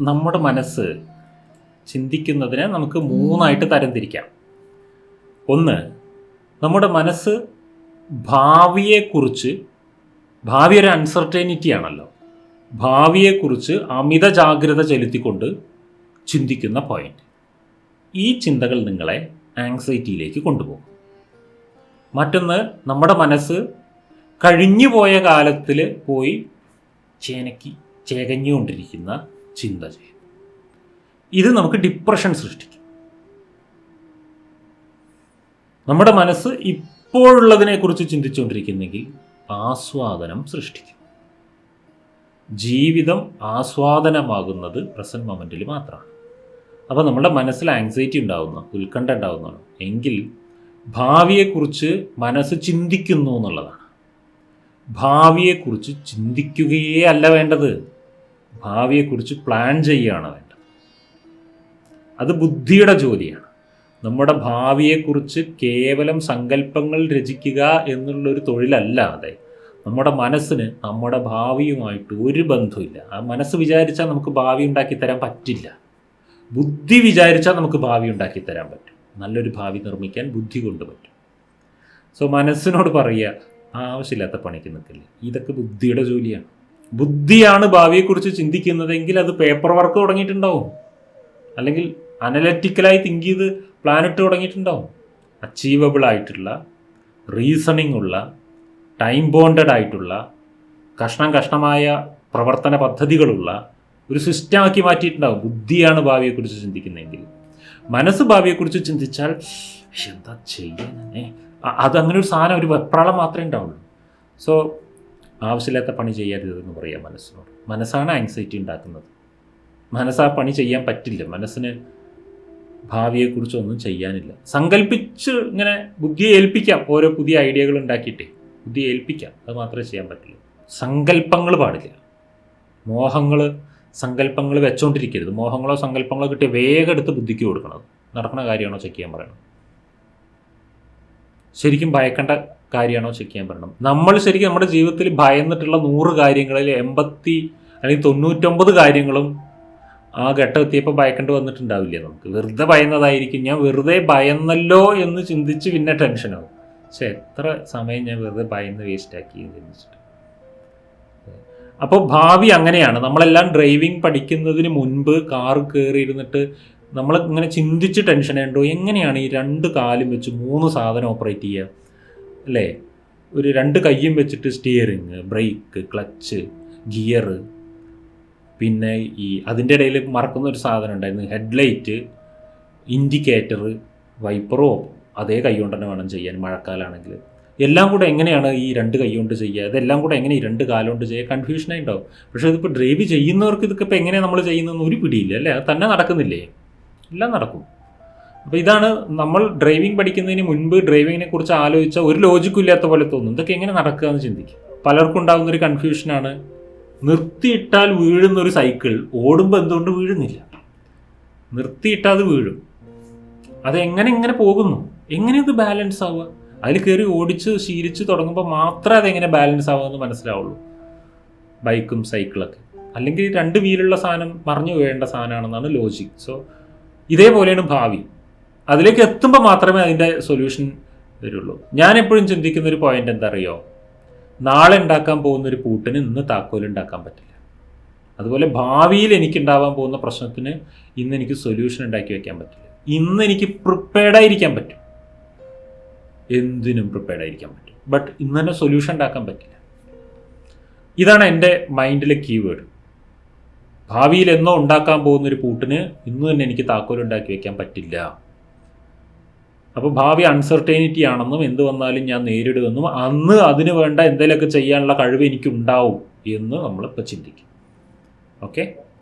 നമ്മുടെ മനസ്സ് ചിന്തിക്കുന്നതിനെ നമുക്ക് മൂന്നായിട്ട് തരംതിരിക്കാം. ഒന്ന് നമ്മുടെ മനസ്സ് ഭാവിയെക്കുറിച്ച് ഭാവി ഒരു അൺസർട്ടനിറ്റി ആണല്ലോ. ഭാവിയെക്കുറിച്ച് അമിത ജാഗ്രത ചെലുത്തിക്കൊണ്ട് ചിന്തിക്കുന്ന പോയിന്റ് ഈ ചിന്തകൾ നിങ്ങളെ ആങ്സൈറ്റിയിലേക്ക് കൊണ്ടുപോകും. മറ്റൊന്ന് നമ്മുടെ മനസ്സ് കഴിഞ്ഞുപോയ കാലത്തിൽ പോയി ചേനക്കി ചേകഞ്ഞുകൊണ്ടിരിക്കുന്ന ചിന്ത ചെയ്യും. ഇത് നമുക്ക് ഡിപ്രഷൻ സൃഷ്ടിക്കും. നമ്മുടെ മനസ്സ് ഇപ്പോഴുള്ളതിനെക്കുറിച്ച് ചിന്തിച്ചുകൊണ്ടിരിക്കുന്നെങ്കിൽ ആസ്വാദനം സൃഷ്ടിക്കും. ജീവിതം ആസ്വാദനമാകുന്നത് പ്രസന്റ് മൊമെന്റിൽ മാത്രമാണ്. അപ്പോൾ നമ്മുടെ മനസ്സിൽ ആങ്സൈറ്റി ഉണ്ടാകുന്നു ഉത്കണ്ഠ ഉണ്ടാകുന്നതാണ് എങ്കിൽ ഭാവിയെക്കുറിച്ച് മനസ്സ് ചിന്തിക്കുന്നു എന്നുള്ളതാണ്. ഭാവിയെക്കുറിച്ച് ചിന്തിക്കുകയേ അല്ല വേണ്ടത്. ഭാവിയെക്കുറിച്ച് പ്ലാൻ ചെയ്യുകയാണ് വേണ്ടത് അത് ബുദ്ധിയുടെ ജോലിയാണ്. നമ്മുടെ ഭാവിയെക്കുറിച്ച് കേവലം സങ്കല്പങ്ങൾ രചിക്കുക എന്നുള്ളൊരു തൊഴിലല്ലാതെ നമ്മുടെ മനസ്സിന് നമ്മുടെ ഭാവിയുമായിട്ട് ഒരു ബന്ധമില്ല ആ മനസ്സ് വിചാരിച്ചാൽ നമുക്ക് ഭാവി ഉണ്ടാക്കി തരാൻ പറ്റില്ല. ബുദ്ധി വിചാരിച്ചാൽ നമുക്ക് ഭാവി ഉണ്ടാക്കി തരാൻ പറ്റും. നല്ലൊരു ഭാവി നിർമ്മിക്കാൻ ബുദ്ധി കൊണ്ട് പറ്റും. സോ മനസ്സിനോട് പറയുക ആവശ്യമില്ലാത്ത പണിക്ക് നിൽക്കില്ല. ഇതൊക്കെ ബുദ്ധിയുടെ ജോലിയാണ്. ബുദ്ധിയാണ് ഭാവിയെക്കുറിച്ച് ചിന്തിക്കുന്നതെങ്കിൽ അത് പേപ്പർ വർക്ക് തുടങ്ങിയിട്ടുണ്ടാവും. അല്ലെങ്കിൽ അനലറ്റിക്കലായി തിങ്ക് ചെയ്ത് പ്ലാനിട്ട് തുടങ്ങിയിട്ടുണ്ടാവും. അച്ചീവബിൾ ആയിട്ടുള്ള റീസണിംഗ് ഉള്ള ടൈം ബോണ്ടഡ് ആയിട്ടുള്ള കഷ്ണം കഷ്ണമായ പ്രവർത്തന പദ്ധതികളുള്ള ഒരു സിസ്റ്റം ആക്കി മാറ്റിയിട്ടുണ്ടാവും. ബുദ്ധിയാണ് ഭാവിയെക്കുറിച്ച് ചിന്തിക്കുന്നതെങ്കിൽ. മനസ്സ് ഭാവിയെക്കുറിച്ച് ചിന്തിച്ചാൽ "ശ്ശ്, എന്താ ചെയ്യാനേ? അതങ്ങനെ ഒരു സാധനം ഒരു വെപ്രാളം മാത്രമേ ഉണ്ടാവുള്ളൂ. സോ ആവശ്യമില്ലാത്ത പണി ചെയ്യരുതെന്ന് പറയാം മനസ്സിനോട്. മനസ്സാണ് ആങ്സൈറ്റി ഉണ്ടാക്കുന്നത്. മനസ്സാ പണി ചെയ്യാൻ പറ്റില്ല. മനസ്സിന് ഭാവിയെക്കുറിച്ചൊന്നും ചെയ്യാനില്ല. സങ്കല്പിച്ച് ഇങ്ങനെ ബുദ്ധിയെ ഏൽപ്പിക്കാം. ഓരോ പുതിയ ഐഡിയകൾ ഉണ്ടാക്കിയിട്ടേ. ബുദ്ധിയെ ഏൽപ്പിക്കാം. അത് മാത്രമേ ചെയ്യാൻ പറ്റുള്ളൂ. സങ്കല്പങ്ങൾ പാടില്ല. മോഹങ്ങൾ സങ്കല്പങ്ങൾ വെച്ചോണ്ടിരിക്കരുത്. മോഹങ്ങളോ സങ്കല്പങ്ങളോ കിട്ടിയ വേഗം എടുത്ത് ബുദ്ധിക്ക് കൊടുക്കണം. നടക്കുന്ന കാര്യമാണോ? ചെക്ക് ചെയ്യാൻ പറയണം. ശരിക്കും ഭയക്കേണ്ട കാര്യമാണോ ചെക്ക് ചെയ്യാൻ പറയണം? നമ്മൾ ശരിക്കും നമ്മുടെ ജീവിതത്തിൽ ഭയന്നിട്ടുള്ള നൂറ് കാര്യങ്ങളിൽ എൺപത്തി അല്ലെങ്കിൽ തൊണ്ണൂറ്റൊമ്പത് കാര്യങ്ങളും ആ ഘട്ടം എത്തിയപ്പോൾ ഭയക്കേണ്ടി വന്നിട്ടുണ്ടാവില്ല നമുക്ക്. വെറുതെ ഭയന്നതായിരിക്കും. ഞാൻ വെറുതെ ഭയന്നല്ലോ എന്ന് ചിന്തിച്ച് പിന്നെ ടെൻഷനാവും പക്ഷെ എത്ര സമയം ഞാൻ വെറുതെ ഭയന്ന് വേസ്റ്റാക്കി എന്ന് ചിന്തിച്ചിട്ട്. അപ്പോൾ ഭാവി അങ്ങനെയാണ്. നമ്മളെല്ലാം ഡ്രൈവിംഗ് പഠിക്കുന്നതിന് മുൻപ് കാർ കയറിയിരുന്നിട്ട് നമ്മൾ ഇങ്ങനെ ചിന്തിച്ച് ടെൻഷൻ ഉണ്ടോ എങ്ങനെയാണ് ഈ രണ്ട് കാലും വെച്ച് മൂന്ന് സാധനം ഓപ്പറേറ്റ് ചെയ്യുക അല്ലേ? ഒരു രണ്ട് കൈയും വെച്ചിട്ട് സ്റ്റിയറിങ് ബ്രേക്ക് ക്ലച്ച് ഗിയർ പിന്നെ ഈ അതിന്റെ ഇടയിൽ മറക്കുന്ന ഒരു സാധനം ഉണ്ടായിരുന്നു. ഹെഡ്ലൈറ്റ് ഇൻഡിക്കേറ്റർ വൈപ്പറോ അതേ കൈ കൊണ്ട് തന്നെ വേണം ചെയ്യാൻ മഴക്കാലാണെങ്കിൽ. എല്ലാം കൂടെ എങ്ങനെയാണ് ഈ രണ്ട് കൈ കൊണ്ട് ചെയ്യുക? ഇതെല്ലാം കൂടെ എങ്ങനെ ഈ രണ്ട് കാലം കൊണ്ട് ചെയ്യുക? കൺഫ്യൂഷനായി ഉണ്ടാവും. പക്ഷേ ഇതിപ്പോൾ ഡ്രൈവ് ചെയ്യുന്നവർക്ക് ഇതൊക്കെ ഇപ്പോൾ എങ്ങനെയാണ് നമ്മൾ ചെയ്യുന്നതെന്ന് ഒരു പിടിയില്ല അല്ലേ? അത് തന്നെ നടക്കുന്നില്ലേ? എല്ലാം നടക്കും. അപ്പോൾ ഇതാണ് നമ്മൾ ഡ്രൈവിംഗ് പഠിക്കുന്നതിന് മുൻപ് ഡ്രൈവിങ്ങിനെ കുറിച്ച് ആലോചിച്ച ഒരു ലോജിക്കും ഇല്ലാത്ത പോലെ തോന്നും. ഇതൊക്കെ എങ്ങനെ നടക്കുക എന്ന് ചിന്തിക്കും. പലർക്കും ഉണ്ടാകുന്ന ഒരു കൺഫ്യൂഷനാണ് നിർത്തിയിട്ടാൽ വീഴുന്ന ഒരു സൈക്കിൾ ഓടുമ്പോൾ എന്തുകൊണ്ട് വീഴുന്നില്ല? നിർത്തിയിട്ടാൽ അത് വീഴും. അത് എങ്ങനെ പോകുന്നു? എങ്ങനെ ഇത് ബാലൻസ് ആവുക? അതിൽ കയറി ഓടിച്ച് ശീലിച്ച് തുടങ്ങുമ്പോൾ മാത്രമേ അതെങ്ങനെ ബാലൻസ് ആവുമെന്ന് മനസ്സിലാവുള്ളൂ. ബൈക്കും സൈക്കിളൊക്കെ അല്ലെങ്കിൽ രണ്ട് വീലുള്ള സാധനം മറിഞ്ഞു വീഴേണ്ട സാധനമാണെന്നാണ് ലോജിക് സോ ഇതേപോലെയാണ് ഭാവി. അതിലേക്ക് എത്തുമ്പോൾ മാത്രമേ അതിന്റെ സൊല്യൂഷൻ വരുള്ളൂ. ഞാൻ എപ്പോഴും ചിന്തിക്കുന്ന ഒരു പോയിന്റ് എന്താ അറിയോ നാളെ ഉണ്ടാക്കാൻ പോകുന്ന ഒരു പൂട്ടിന് ഇന്ന് താക്കോൽ ഉണ്ടാക്കാൻ പറ്റില്ല. അതുപോലെ ഭാവിയിൽ എനിക്ക് ഉണ്ടാവാൻ പോകുന്ന പ്രശ്നത്തിന് ഇന്ന് എനിക്ക് സൊല്യൂഷൻ ഉണ്ടാക്കി വെക്കാൻ പറ്റില്ല. ഇന്ന് എനിക്ക് പ്രിപ്പയർഡ് ആയിരിക്കാൻ പറ്റും. എന്തിനും പ്രിപ്പയർഡ് ആയിരിക്കാൻ പറ്റും. ബട്ട് ഇന്ന് തന്നെ സൊല്യൂഷൻ ഉണ്ടാക്കാൻ പറ്റില്ല. ഇതാണ് എന്റെ മൈൻഡിലെ കീവേഡ് ഭാവിയിൽ എന്നോ ഉണ്ടാക്കാൻ പോകുന്ന ഒരു പൂട്ടിന് ഇന്ന് തന്നെ എനിക്ക് താക്കോൽ ഉണ്ടാക്കി വെക്കാൻ പറ്റില്ല. അപ്പോൾ ഭാവി അൺസർട്ടേനിറ്റി ആണെന്നും എന്ത് വന്നാലും ഞാൻ നേരിടുമെന്നും അന്ന് അതിന് വേണ്ട എന്തെങ്കിലുമൊക്കെ ചെയ്യാനുള്ള കഴിവ് എനിക്കുണ്ടാവും എന്ന് നമ്മളിപ്പോൾ ചിന്തിക്കും. ഓക്കെ